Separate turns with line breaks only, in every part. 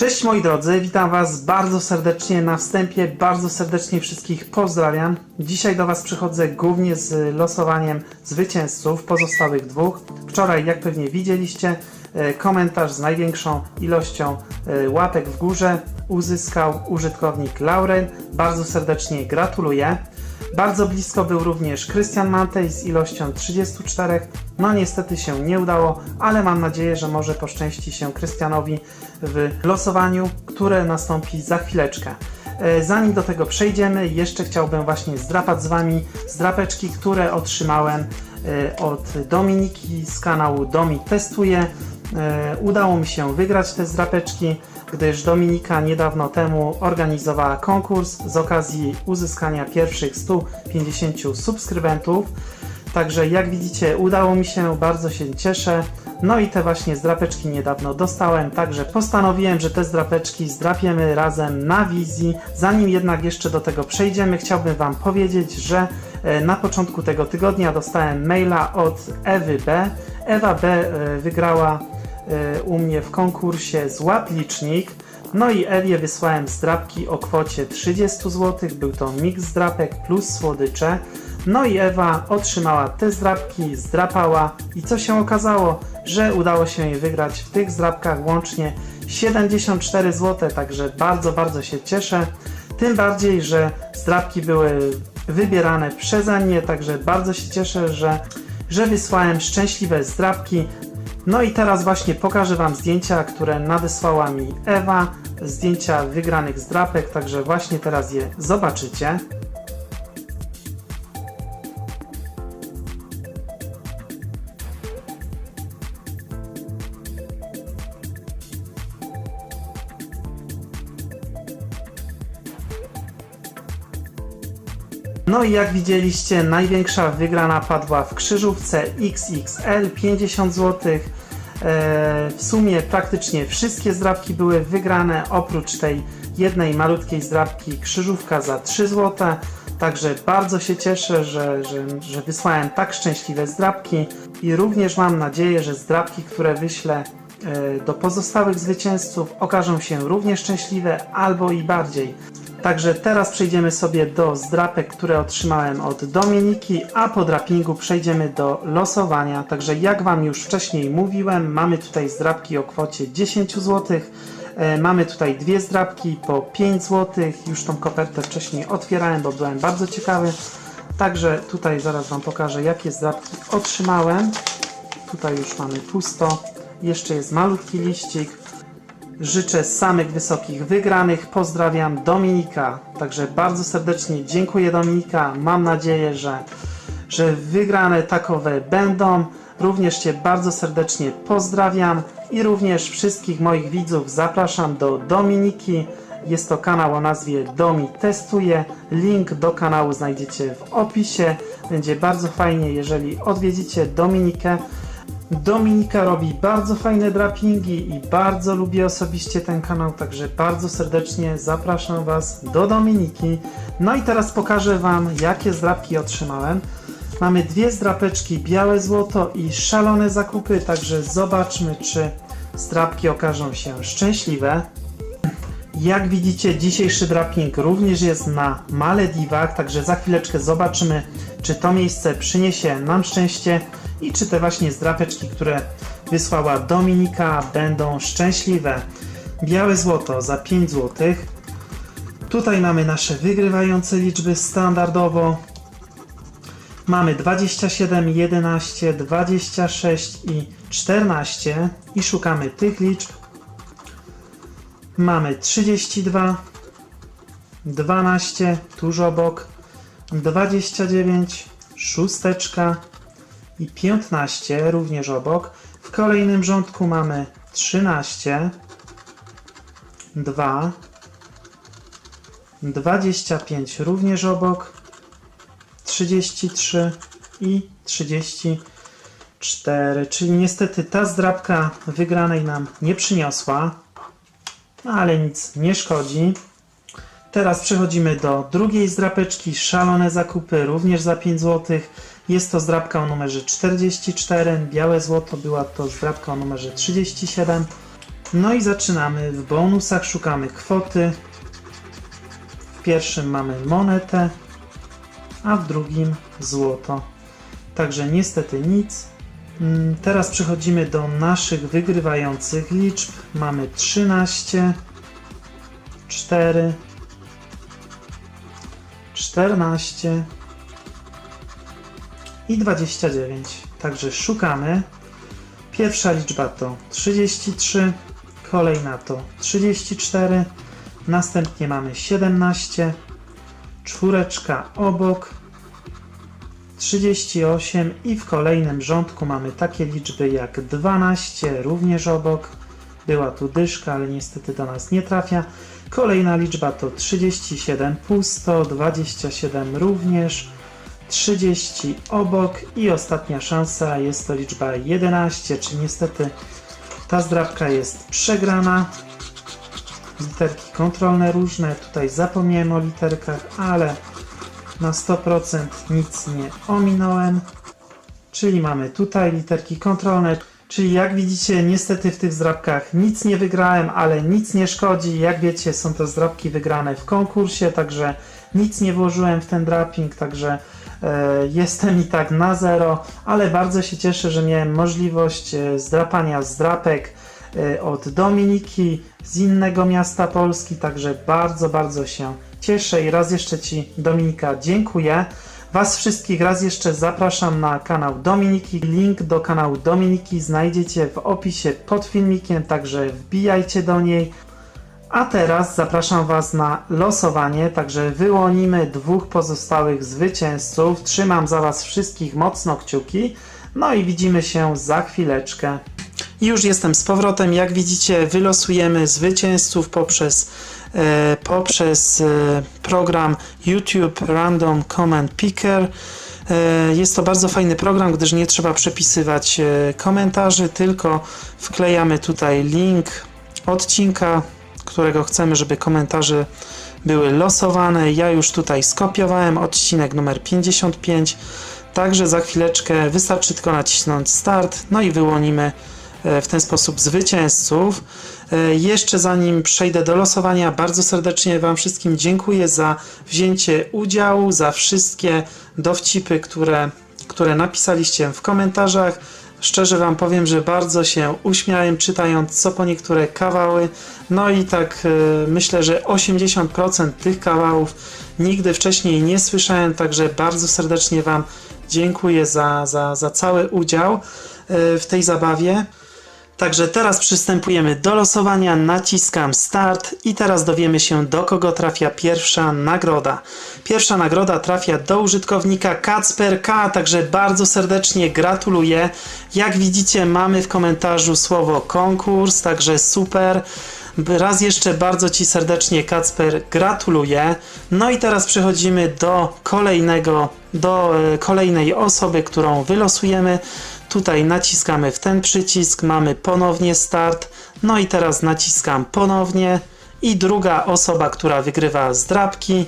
Cześć moi drodzy, witam Was bardzo serdecznie na wstępie, bardzo serdecznie wszystkich pozdrawiam. Dzisiaj do Was przychodzę głównie z losowaniem zwycięzców, pozostałych dwóch. Wczoraj, jak pewnie widzieliście, e, komentarz z największą ilością e, łapek w górze uzyskał użytkownik Lauren. Bardzo serdecznie gratuluję. Bardzo blisko był również Krystian Mantej z ilością 34. No niestety się nie udało, ale mam nadzieję, że może poszczęści się Krystianowi w losowaniu, które nastąpi za chwileczkę. E, Zanim do tego przejdziemy, jeszcze chciałbym właśnie zdrapać z Wami zdrapeczki, które otrzymałem e, od Dominiki z kanału Domi Testuje. E, Udało mi się wygrać te zdrapeczki, gdyż Dominika niedawno temu organizowała konkurs z okazji uzyskania pierwszych 150 subskrybentów. Także jak widzicie, udało mi się, bardzo się cieszę. No i te właśnie zdrapeczki niedawno dostałem, także postanowiłem, że te zdrapeczki zdrapiemy razem na wizji. Zanim jednak jeszcze do tego przejdziemy, chciałbym Wam powiedzieć, że e, na początku tego tygodnia dostałem maila od Ewy B. Ewa B e, wygrała u mnie w konkursie Złap Licznik. No i Ewie wysłałem zdrapki o kwocie 30 zł. Był to miks zdrapek plus słodycze. No i Ewa otrzymała te zdrapki, zdrapała i co się okazało, że udało się jej wygrać w tych zdrapkach łącznie 74 zł, także bardzo, bardzo się cieszę. Tym bardziej, że zdrapki były wybierane przeze mnie, także bardzo się cieszę, że, że wysłałem szczęśliwe zdrapki. No i teraz właśnie pokażę Wam zdjęcia, które nadesłała mi Ewa, zdjęcia wygranych zdrapek, także właśnie teraz je zobaczycie. No i jak widzieliście, największa wygrana padła w krzyżówce XXL 50 zł. W sumie praktycznie wszystkie zdrabki były wygrane, oprócz tej jednej malutkiej zdrabki krzyżówka za 3 zł. Także bardzo się cieszę, że, że, że wysłałem tak szczęśliwe zdrabki i również mam nadzieję, że zdrabki, które wyślę e, do pozostałych zwycięzców okażą się równie szczęśliwe albo i bardziej. Także teraz przejdziemy sobie do zdrapek, które otrzymałem od Dominiki, a po drapingu przejdziemy do losowania. Także jak Wam już wcześniej mówiłem, mamy tutaj zdrapki o kwocie 10 zł. E, Mamy tutaj dwie zdrapki po 5 zł. Już tą kopertę wcześniej otwierałem, bo byłem bardzo ciekawy. Także tutaj zaraz Wam pokażę, jakie zdrapki otrzymałem. Tutaj już mamy pusto. Jeszcze jest malutki liścik. Życzę samych wysokich wygranych. Pozdrawiam Dominika. Także bardzo serdecznie dziękuję Dominika. Mam nadzieję, że, że wygrane takowe będą. Również Cię bardzo serdecznie pozdrawiam i również wszystkich moich widzów zapraszam do Dominiki. Jest to kanał o nazwie Domi Testuje. Link do kanału znajdziecie w opisie. Będzie bardzo fajnie, jeżeli odwiedzicie Dominikę. Dominika robi bardzo fajne drapingi i bardzo lubię osobiście ten kanał, także bardzo serdecznie zapraszam Was do Dominiki. No i teraz pokażę Wam, jakie zdrapki otrzymałem. Mamy dwie zdrapeczki, białe złoto i szalone zakupy, także zobaczmy, czy zdrapki okażą się szczęśliwe. Jak widzicie, dzisiejszy draping również jest na Malediwach, także za chwileczkę zobaczymy, czy to miejsce przyniesie nam szczęście i czy te właśnie zdrapeczki, które wysłała Dominika, będą szczęśliwe. Białe złoto za 5 zł. Tutaj mamy nasze wygrywające liczby standardowo. Mamy 27, 11, 26 i 14 i szukamy tych liczb. Mamy 32, 12, tuż obok, 29, szósteczka i 15, również obok. W kolejnym rządku mamy 13, 2, 25, również obok, 33 i 34, czyli niestety ta zdrabka wygranej nam nie przyniosła. Ale nic nie szkodzi. Teraz przechodzimy do drugiej zdrapeczki, szalone zakupy, również za 5 zł. Jest to zdrabka o numerze 44, białe złoto była to zdrabka o numerze 37. No i zaczynamy. W bonusach szukamy kwoty. W pierwszym mamy monetę, a w drugim złoto. Także niestety nic. Mm, Teraz przechodzimy do naszych wygrywających liczb. Mamy 13, 4, 14 i 29. Także szukamy. Pierwsza liczba to 33, kolejna to 34, następnie mamy 17, czwóreczka obok, 38 i w kolejnym rządku mamy takie liczby jak 12, również obok. Była tu dyszka, ale niestety do nas nie trafia. Kolejna liczba to 37 pusto, 27 również, 30 obok i ostatnia szansa jest to liczba 11, czy niestety ta zdrabka jest przegrana. Literki kontrolne różne, tutaj zapomniałem o literkach, ale na 100% nic nie ominąłem. Czyli mamy tutaj literki kontrolne, czyli jak widzicie niestety w tych zdrabkach nic nie wygrałem, ale nic nie szkodzi. Jak wiecie są to zdrabki wygrane w konkursie, także nic nie włożyłem w ten draping, także jestem i tak na zero, ale bardzo się cieszę, że miałem możliwość e, zdrapania zdrapek e, od Dominiki z innego miasta Polski, także bardzo, bardzo się cieszę i raz jeszcze Ci Dominika dziękuję. Was wszystkich raz jeszcze zapraszam na kanał Dominiki. Link do kanału Dominiki znajdziecie w opisie pod filmikiem, także wbijajcie do niej. A teraz zapraszam Was na losowanie, także wyłonimy dwóch pozostałych zwycięzców. Trzymam za Was wszystkich mocno kciuki. No i widzimy się za chwileczkę. Już jestem z powrotem. Jak widzicie, wylosujemy zwycięzców poprzez, e, poprzez e, program YouTube Random Comment Picker. E, Jest to bardzo fajny program, gdyż nie trzeba przepisywać e, komentarzy, tylko wklejamy tutaj link odcinka, którego chcemy, żeby komentarze były losowane. Ja już tutaj skopiowałem odcinek numer 55, także za chwileczkę wystarczy tylko nacisnąć start, no i wyłonimy e, w ten sposób zwycięzców. E, Jeszcze zanim przejdę do losowania, bardzo serdecznie Wam wszystkim dziękuję za wzięcie udziału, za wszystkie dowcipy, które, które napisaliście w komentarzach. Szczerze Wam powiem, że bardzo się uśmiałem czytając co po niektóre kawały. No i tak e, myślę, że 80% tych kawałów nigdy wcześniej nie słyszałem, także bardzo serdecznie Wam dziękuję za, za, za cały udział e, w tej zabawie. Także teraz przystępujemy do losowania, naciskam start i teraz dowiemy się do kogo trafia pierwsza nagroda. Pierwsza nagroda trafia do użytkownika Kacper K, także bardzo serdecznie gratuluję. Jak widzicie mamy w komentarzu słowo konkurs, także super. Raz jeszcze bardzo Ci serdecznie Kacper gratuluję. No i teraz przechodzimy do kolejnego, do e, kolejnej osoby, którą wylosujemy. Tutaj naciskamy w ten przycisk, mamy ponownie start. No i teraz naciskam ponownie i druga osoba, która wygrywa zdrabki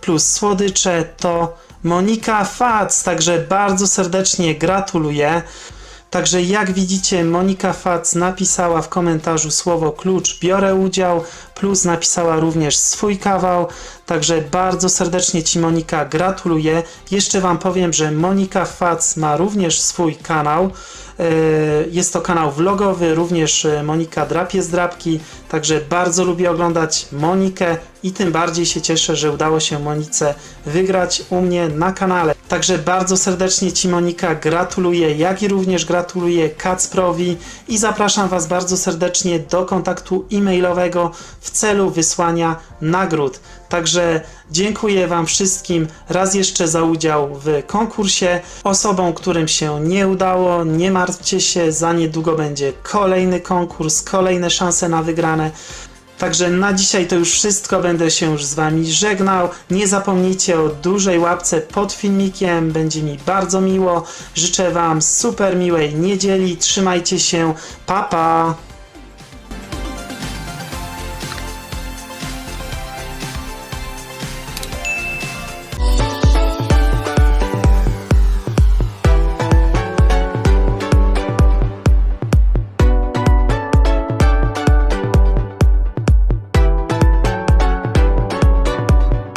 plus słodycze to Monika Fac, także bardzo serdecznie gratuluję. Także jak widzicie, Monika Fac napisała w komentarzu słowo klucz, biorę udział, plus napisała również swój kawał. Także bardzo serdecznie Ci Monika gratuluję. Jeszcze Wam powiem, że Monika Fac ma również swój kanał. E, Jest to kanał vlogowy, również e, Monika drapie z drapki, także bardzo lubię oglądać Monikę i tym bardziej się cieszę, że udało się Monice wygrać u mnie na kanale. Także bardzo serdecznie Ci Monika gratuluję, jak i również gratuluję Kacprowi i zapraszam Was bardzo serdecznie do kontaktu e-mailowego w celu wysłania nagród. Także dziękuję Wam wszystkim raz jeszcze za udział w konkursie. Osobom, którym się nie udało, nie martwcie się, za niedługo będzie kolejny konkurs, kolejne szanse na wygrane. Także na dzisiaj to już wszystko, będę się już z Wami żegnał. Nie zapomnijcie o dużej łapce pod filmikiem, będzie mi bardzo miło. Życzę Wam super miłej niedzieli, trzymajcie się, pa pa!